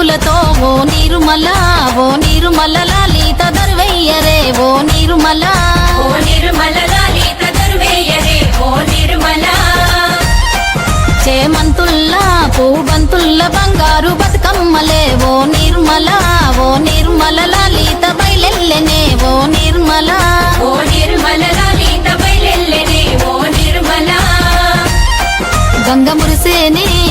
కన్నులతో ఓ నిరుమల ఓ నీరుమల లాలిత దర్వయ్యరే ఓ నిరుమల. ఓ నీరుమల లాలిత దర్వయ్యరే ఓ నిరుమల. చేమంతుల్ల పూవంతుల్ల బంగారు బతుకమ్మలే ఓ నిర్మల ఓ నిర్మల లలిత బయలెల్లెనే ఓ నిర్మల. ఓ నిర్మల లలిత బయలెల్లెనే ఓ నిర్మల. గంగ మురిసేనే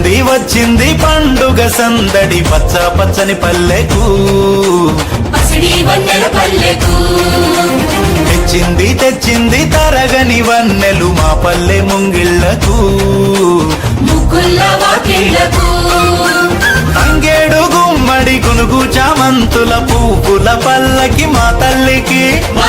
వచ్చింది వచ్చింది పండుగ సందడి. పచ్చ పచ్చని పల్లెకు తెచ్చింది తెచ్చింది తరగని వన్నెలు మా పల్లె ముంగిళ్ళకు. వాకిళ్ళకు. తంగేడు గుమ్మడి గునుగు చామంతుల పువ్వుల పల్లకి మా తల్లికి. మా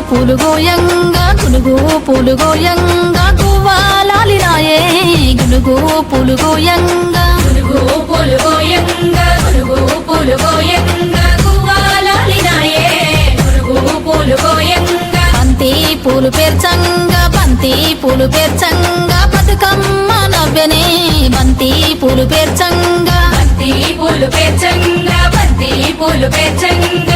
పులుగోయంగా గునుగు పులుగోయంగా గువ్వాలాలినాయే గునుగు పులుగోయంగా. పులుగు పులుగోయంగా పులుగు పులుగోయంగా గువ్వాలాలినాయే పులుగు పులుగోయంగా. బంతి పూలు పేర్చంగా బంతి పూలు పేర్చంగా బతుకమ్మ నవ్వెనే బంతి పూలు పేర్చంగా. బంతి పూలు పేర్చంగా బంతి పూలు పేర్చంగా.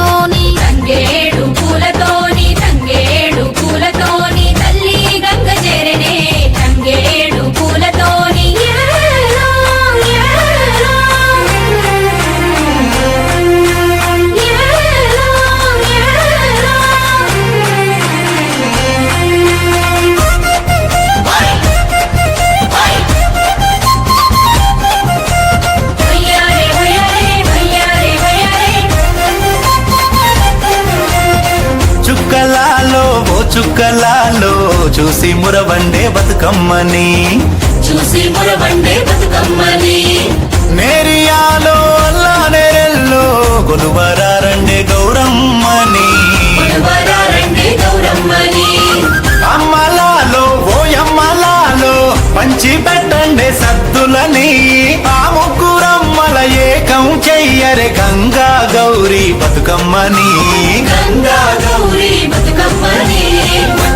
చుక్కలాలో ఓ చుక్కలాలో చూసి మురవండే బతుకమ్మని. చూసి మురవండే బతుకమ్మని. నేరియాలో అల్లా నేరెల్లో కొలువరారండే గౌరమ్మని. అమ్మలాలో ఓ అమ్మలాలో పంచి పెట్టండి సద్దులని. ఆ ముగ్గురమ్మల ఏకం చెయ్యరే గంగా గౌరీ బతుకమ్మని. గంగా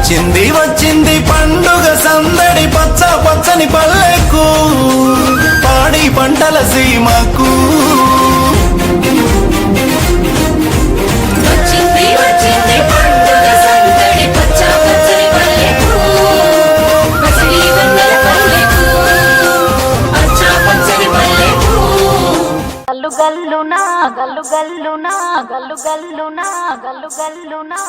వచ్చింది వచ్చింది పండుగ సందడి పచ్చ పచ్చని పల్లెకు పాడి పంటల సీమకు. వచ్చింది వచ్చింది పండుగ సందడి పచ్చ పచ్చని పల్లెకు పసిడి వన్నెల పల్లెకు పచ్చ పచ్చని పల్లెకు. గల్లు గల్లునా గల్లు గల్లునా గల్లు గల్లునా గల్లు గల్లునా.